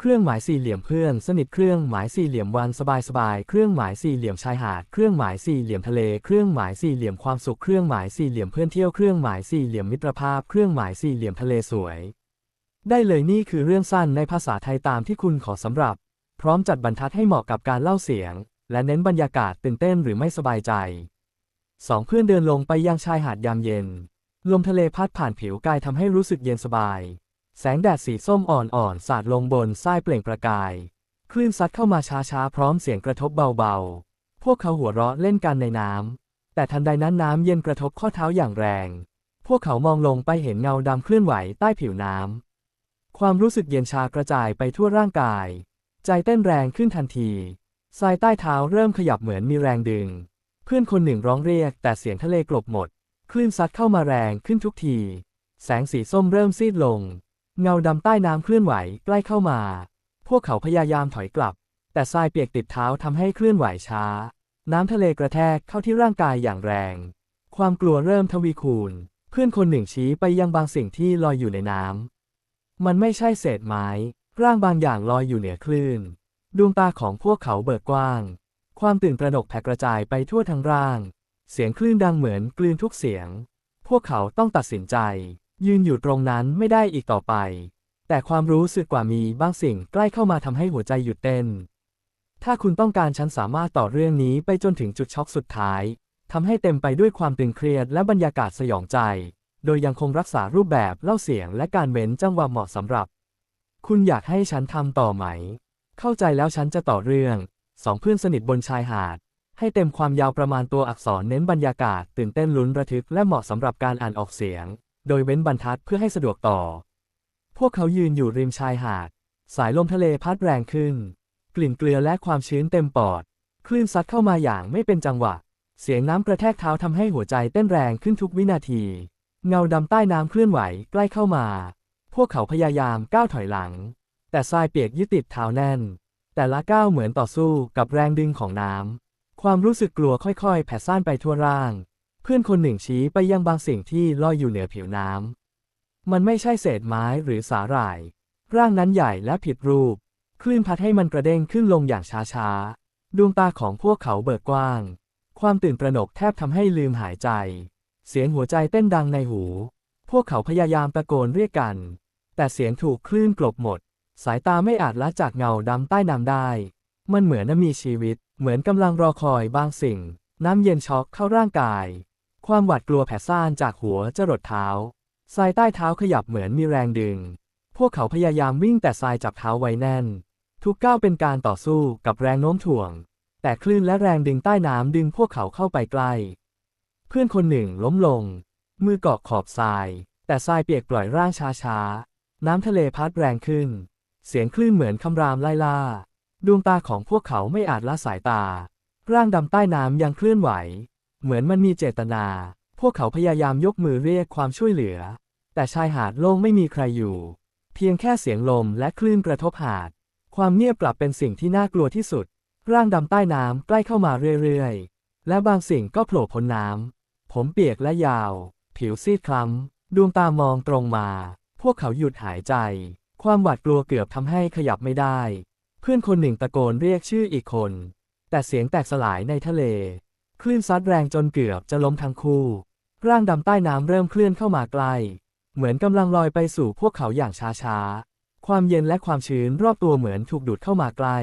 เครื่องหมายสี่เหลี่ยมเพื่อนสนิทเครื่องหมายสี่เหลี่ยมวันสบายสบายเครื่องหมายสี่เหลี่ยมชายหาดเครื่องหมายสี่เหลี่ยมทะเลเครื่องหมายสี่เหลี่ยมความสุขเครื่องหมายสี่เหลี่ยมเพื่อนเที่ยวเครื่องหมายสี่เหลี่ยมมิตรภาพเครื่องหมายสี่เหลี่ยมทะเลสวย ได้เลยนี่คือเรื่องสั้นในภาษาไทยตามที่คุณขอสำหรับ พร้อมจัดบรรทัดให้เหมาะกับการเล่าเสียง และเน้นบรรยากาศตื่นเต้นหรือไม่สบายใจสองเพื่อนเดินลงไปยังชายหาดยามเย็นลมทะเลพัดผ่านผิวกายทำให้รู้สึกเย็นสบาย แสงแดดสีส้มอ่อนๆ สาดลงบนทรายเปล่งประกาย คลื่นซัดเข้ามาช้าๆ พร้อมเสียงกระทบเบาๆ พวกเขาหัวเราะเล่นกันในน้ำ แต่ทันใดนั้นน้ำเย็นกระทบข้อเท้าอย่างแรง พวกเขามองลงไปเห็นเงาดำเคลื่อนไหวใต้ผิวน้ำ ความรู้สึกเย็นชากระจายไปทั่วร่างกาย ใจเต้นแรงขึ้นทันที ทรายใต้เท้าเริ่มขยับเหมือนมีแรงดึง เพื่อนคนหนึ่งร้องเรียกแต่เสียงทะเลกลบหมด คลื่นซัดเข้ามาแรงขึ้นทุกที แสงสีส้มเริ่มซีดลง เงาดำใต้น้ำเคลื่อนไหวใกล้เข้ามา พวกเขาพยายามถอยกลับ แต่ทรายเปียกติดเท้าทำให้เคลื่อนไหวช้า น้ำทะเลกระแทกเข้าที่ร่างกายอย่างแรง ความกลัวเริ่มทวีคูณ เพื่อนคนหนึ่งชี้ไปยังบางสิ่งที่ลอยอยู่ในน้ำ มันไม่ใช่เศษไม้ ร่างบางอย่างลอยอยู่เหนือคลื่น ดวงตาของพวกเขาเบิกกว้าง ความตื่นตระหนกแผ่กระจายไปทั่วทั้งร่าง เสียงคลื่นดังเหมือนกลืนทุกเสียง พวกเขาต้องตัดสินใจ ยืนอยู่ตรงนั้นไม่ได้อีกต่อไป แต่ความรู้สึกกว่ามีบางสิ่งใกล้เข้ามาทำให้หัวใจหยุดเต้น ถ้าคุณต้องการฉันสามารถต่อเรื่องนี้ไปจนถึงจุดช็อกสุดท้ายทำให้เต็มไปด้วยความตึงเครียดและบรรยากาศสยองใจ โดยยังคงรักษารูปแบบเล่าเสียงและการเว้นจังหวะเหมาะสำหรับ คุณอยากให้ฉันทำต่อไหม เข้าใจแล้วฉันจะต่อเรื่องสองเพื่อนสนิทบนชายหาด ให้เต็มความยาวประมาณตัวอักษรเน้นบรรยากาศ ตื่นเต้นลุ้นระทึกและเหมาะสำหรับการอ่านออกเสียง โดยเว้นบรรทัดเพื่อให้สะดวกต่อ พวกเขายืนอยู่ริมชายหาด สายลมทะเลพัดแรงขึ้น กลิ่นเกลือและความชื้นเต็มปอด คลื่นซัดเข้ามาอย่างไม่เป็นจังหวะ เสียงน้ำกระแทกเท้าทำให้หัวใจเต้นแรงขึ้นทุกวินาที เงาดำใต้น้ำเคลื่อนไหวใกล้เข้ามา พวกเขาพยายามก้าวถอยหลัง แต่ทรายเปียกยึดติดเท้าแน่น แต่ละก้าวเหมือนต่อสู้กับแรงดึงของน้ำความรู้สึกกลัวค่อยๆ แผ่ซ่านไปทั่วร่าง พื่อนคนหนึ่งชี้ไปยังบางสิ่งที่ลอยอยู่เหนือผิวน้ำ มันไม่ใช่เศษไม้หรือสาหร่าย ร่างนั้นใหญ่และผิดรูป คลื่นพัดให้มันกระเด้งขึ้นลงอย่างช้าๆ ดวงตาของพวกเขาเบิกกว้าง ความตื่นตระหนกแทบทำให้ลืมหายใจ เสียงหัวใจเต้นดังในหู พวกเขาพยายามตะโกนเรียกกัน แต่เสียงถูกคลื่นกลบหมด สายตาไม่อาจละจากเงาดำใต้น้ำได้ มันเหมือนมีชีวิต เหมือนกำลังรอคอยบางสิ่ง น้ำเย็นช็อกเข้าร่างกาย ความหวาดกลัวแผ่ซ่านจากหัวจรดเท้าทรายใต้เท้าขยับเหมือนมีแรงดึง พวกเขาพยายามวิ่งแต่ทรายจับเท้าไว้แน่น ทุกก้าวเป็นการต่อสู้กับแรงโน้มถ่วง แต่คลื่นและแรงดึงใต้น้ำดึงพวกเขาเข้าไปใกล้ เพื่อนคนหนึ่งล้มลง มือเกาะขอบทราย แต่ทรายเปียกปล่อยร่างช้าๆ น้ำทะเลพัดแรงขึ้น เสียงคลื่นเหมือนคำรามไล่ล่า ดวงตาของพวกเขาไม่อาจละสายตา ร่างดำใต้น้ำยังเคลื่อนไหว เหมือนมันมีเจตนา พวกเขาพยายามยกมือเรียกความช่วยเหลือ แต่ชายหาดโล่งไม่มีใครอยู่ เพียงแค่เสียงลมและคลื่นกระทบหาด ความเงียบกลับเป็นสิ่งที่น่ากลัวที่สุด ร่างดำใต้น้ำใกล้เข้ามาเรื่อยๆ และบางสิ่งก็โผล่พ้นน้ำ ผมเปียกและยาว ผิวซีดคล้ำ ดวงตามองตรงมา พวกเขาหยุดหายใจ ความหวาดกลัวเกือบทำให้ขยับไม่ได้ เพื่อนคนหนึ่งตะโกนเรียกชื่ออีกคน แต่เสียงแตกสลายในทะเล คลื่นซัดแรงจนเกือบจะล้มทั้งคู่ ร่างดำใต้น้ำเริ่มเคลื่อนเข้ามาใกล้ เหมือนกำลังลอยไปสู่พวกเขาอย่างช้าๆ ความเย็นและความชื้นรอบตัวเหมือนถูกดูดเข้ามาใกล้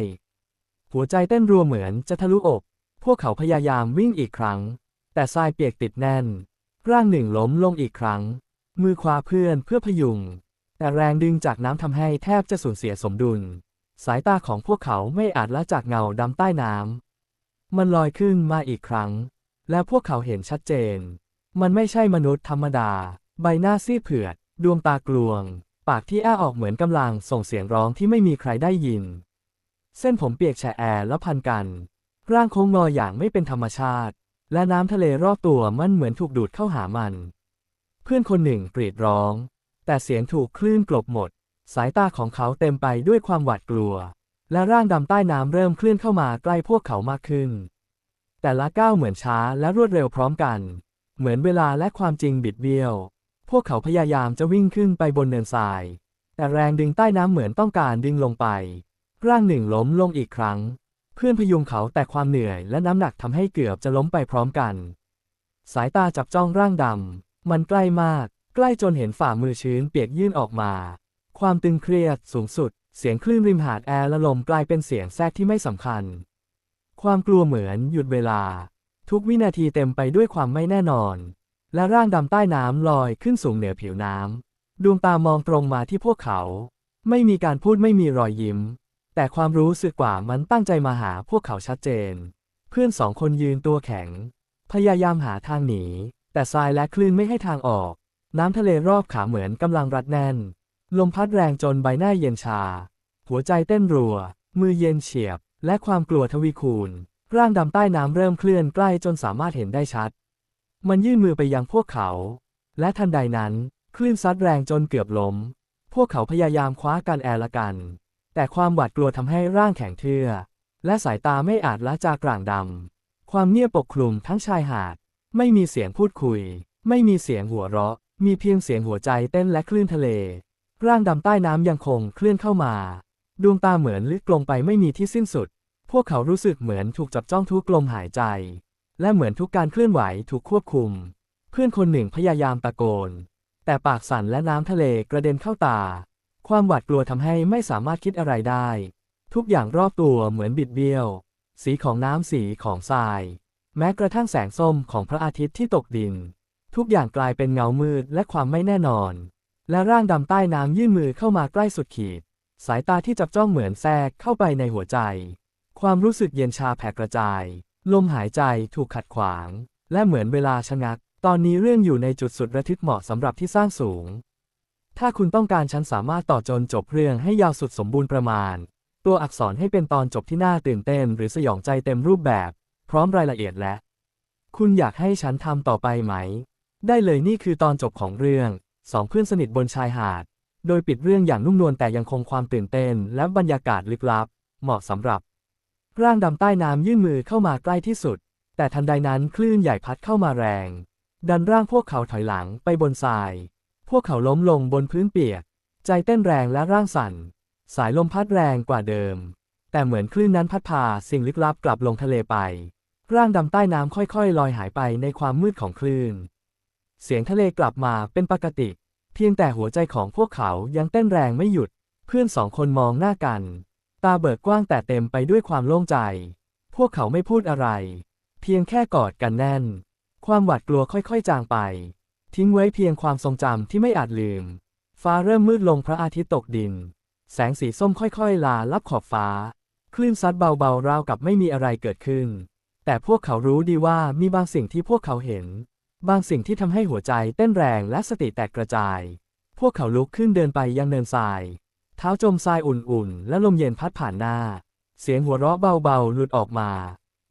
หัวใจเต้นรัวเหมือนจะทะลุอก พวกเขาพยายามวิ่งอีกครั้ง แต่ทรายเปียกติดแน่น ร่างหนึ่งล้มลงอีกครั้ง มือคว้าเพื่อนเพื่อพยุง แต่แรงดึงจากน้ำทำให้แทบจะสูญเสียสมดุล สายตาของพวกเขาไม่อาจละจากเงาดำใต้น้ำ มันลอยขึ้นมาอีกครั้ง และพวกเขาเห็นชัดเจน มันไม่ใช่มนุษย์ธรรมดา ใบหน้าซีดเผือด ดวงตากลวง ปากที่อ้าออกเหมือนกำลังส่งเสียงร้องที่ไม่มีใครได้ยิน เส้นผมเปียกแฉะแอแล้วพันกัน ร่างโค้งงออย่างไม่เป็นธรรมชาติ และน้ำทะเลรอบตัวมันเหมือนถูกดูดเข้าหามัน เพื่อนคนหนึ่งกรีดร้อง แต่เสียงถูกคลื่นกลบหมด สายตาของเขาเต็มไปด้วยความหวาดกลัว และร่างดำใต้น้ำเริ่มเคลื่อนเข้ามาใกล้พวกเขามากขึ้น แต่ละก้าวเหมือนช้าและรวดเร็วพร้อมกัน เหมือนเวลาและความจริงบิดเบี้ยว พวกเขาพยายามจะวิ่งขึ้นไปบนเนินทราย แต่แรงดึงใต้น้ำเหมือนต้องการดึงลงไป ร่างหนึ่งล้มลงอีกครั้ง เพื่อนพยุงเขาแต่ความเหนื่อยและน้ำหนักทำให้เกือบจะล้มไปพร้อมกัน สายตาจับจ้องร่างดำมันใกล้มาก ใกล้จนเห็นฝ่ามือชื้นเปียกยื่นออกมา ความตึงเครียดสูงสุด เสียงคลื่นริมหาดแอร์ละลมกลายเป็นเสียงแทรกที่ไม่สำคัญ ความกลัวเหมือนหยุดเวลา ทุกวินาทีเต็มไปด้วยความไม่แน่นอน และร่างดำใต้น้ำลอยขึ้นสูงเหนือผิวน้ำดวงตามองตรงมาที่พวกเขา ไม่มีการพูดไม่มีรอยยิ้ม แต่ความรู้สึกกว่ามันตั้งใจมาหาพวกเขาชัดเจน เพื่อนสองคนยืนตัวแข็ง พยายามหาทางหนี แต่ทรายและคลื่นไม่ให้ทางออก น้ำทะเลรอบขาเหมือนกำลังรัดแน่น ลมพัดแรงจนใบหน้าเย็นชา หัวใจเต้นรัว มือเย็นเฉียบ และความกลัวทวีคูณ ร่างดำใต้น้ำเริ่มเคลื่อนใกล้จนสามารถเห็นได้ชัด มันยื่นมือไปยังพวกเขา และทันใดนั้น คลื่นซัดแรงจนเกือบล้ม พวกเขาพยายามคว้ากันแอร์ละกัน แต่ความหวาดกลัวทำให้ร่างแข็งเทื่อ และสายตาไม่อาจละจากกลางดำ ความเงียบปกคลุมทั้งชายหาด ไม่มีเสียงพูดคุย ไม่มีเสียงหัวเราะ มีเพียงเสียงหัวใจเต้นและคลื่นทะเล ร่างดำใต้น้ำยังคงเคลื่อนเข้ามา ดวงตาเหมือนลึกลงไปไม่มีที่สิ้นสุด พวกเขารู้สึกเหมือนถูกจับจ้องทุกลมหายใจ และเหมือนทุกการเคลื่อนไหวถูกควบคุม เพื่อนคนหนึ่งพยายามตะโกน แต่ปากสั่นและน้ำทะเลกระเด็นเข้าตา ความหวาดกลัวทำให้ไม่สามารถคิดอะไรได้ ทุกอย่างรอบตัวเหมือนบิดเบี้ยว สีของน้ำสีของทราย แม้กระทั่งแสงส้มของพระอาทิตย์ที่ตกดิน ทุกอย่างกลายเป็นเงามืดและความไม่แน่นอน และร่างดำใต้น้ำยื่นมือเข้ามาใกล้สุดขีด สายตาที่จับจ้องเหมือนแทรกเข้าไปในหัวใจ ความรู้สึกเย็นชาแผ่กระจาย ลมหายใจถูกขัดขวาง และเหมือนเวลาชะงัก ตอนนี้เรื่องอยู่ในจุดสุดระทึกเหมาะสำหรับที่สร้างสูง ถ้าคุณต้องการฉันสามารถต่อจนจบเรื่องให้ยาวสุดสมบูรณ์ประมาณ ตัวอักษรให้เป็นตอนจบที่น่าตื่นเต้น หรือสยองใจเต็มรูปแบบ พร้อมรายละเอียดและ คุณอยากให้ฉันทำต่อไปไหม ได้เลยนี่คือตอนจบของเรื่อง สองเพื่อนสนิทบนชายหาด โดยปิดเรื่องอย่างนุ่มนวลแต่ยังคงความตื่นเต้น และบรรยากาศลึกลับ เหมาะสำหรับ ร่างดำใต้น้ำยื่นมือเข้ามาใกล้ที่สุด แต่ทันใดนั้นคลื่นใหญ่พัดเข้ามาแรง ดันร่างพวกเขาถอยหลังไปบนทราย พวกเขาล้มลงบนพื้นเปียก ใจเต้นแรงและร่างสั่น สายลมพัดแรงกว่าเดิม แต่เหมือนคลื่นนั้นพัดพาสิ่งลึกลับกลับลงทะเลไป ร่างดำใต้น้ำค่อยๆ ลอยหายไปในความมืดของคลื่น เสียงทะเลกลับมาเป็นปกติ เพียงแต่หัวใจของพวกเขายังเต้นแรงไม่หยุด เพื่อนสองคนมองหน้ากัน ตาเบิกกว้างแต่เต็มไปด้วยความโล่งใจ พวกเขาไม่พูดอะไร เพียงแค่กอดกันแน่น ความหวาดกลัวค่อยๆ จางไป ทิ้งไว้เพียงความทรงจำที่ไม่อาจลืม ฟ้าเริ่มมืดลงพระอาทิตย์ตกดิน แสงสีส้มค่อยๆ ลาลับขอบฟ้า คลื่นซัดเบาๆราวกับไม่มีอะไรเกิดขึ้น แต่พวกเขารู้ดีว่ามีบางสิ่งที่พวกเขาเห็น บางสิ่งที่ทำให้หัวใจเต้นแรงและสติแตกกระจาย พวกเขาลุกขึ้นเดินไปยังเนินทราย เท้าจมทรายอุ่นๆ และลมเย็นพัดผ่านหน้า เสียงหัวเราะเบาๆ หลุดออกมา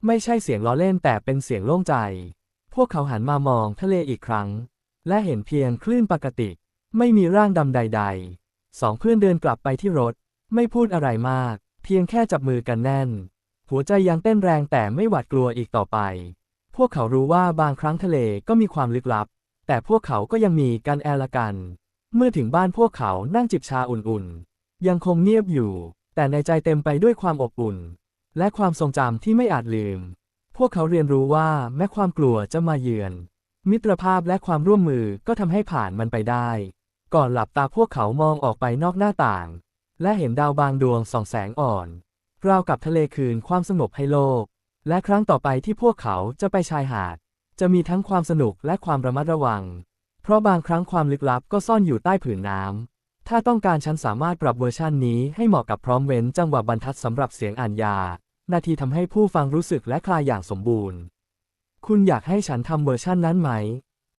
ไม่ใช่เสียงล้อเล่นแต่เป็นเสียงโล่งใจ พวกเขาหันมามองทะเลอีกครั้ง และเห็นเพียงคลื่นปกติ ไม่มีร่างดำใด ๆ สองเพื่อนเดินกลับไปที่รถ ไม่พูดอะไรมาก เพียงแค่จับมือกันแน่น หัวใจยังเต้นแรงแต่ไม่หวาดกลัวอีกต่อไป พวกเขารู้ว่าบางครั้งทะเลก็มีความลึกลับ แต่พวกเขาก็ยังมีกันแอละกัน เมื่อถึงบ้านพวกเขานั่งจิบชาอุ่นๆ ยังคงเงียบอยู่ แต่ในใจเต็มไปด้วยความอบอุ่น และความทรงจำที่ไม่อาจลืม พวกเขาเรียนรู้ว่าแม้ความกลัวจะมาเยือน มิตรภาพและความร่วมมือก็ทำให้ผ่านมันไปได้ ก่อนหลับตาพวกเขามองออกไปนอกหน้าต่าง และเห็นดาวบางดวงส่องแสงอ่อน ราวกับทะเลคืนความสงบให้โลก และครั้งต่อไปที่พวกเขาจะไปชายหาด จะมีทั้งความสนุกและความระมัดระวัง เพราะบางครั้งความลึกลับก็ซ่อนอยู่ใต้ผืนน้ำ ถ้าต้องการฉันสามารถปรับเวอร์ชันนี้ให้เหมาะกับพร้อมเว้นจังหวะบรรทัดสำหรับเสียงอ่านยา นาทีทำให้ผู้ฟังรู้สึกและคลายอย่างสมบูรณ์ คุณอยากให้ฉันทำเวอร์ชันนั้นไหม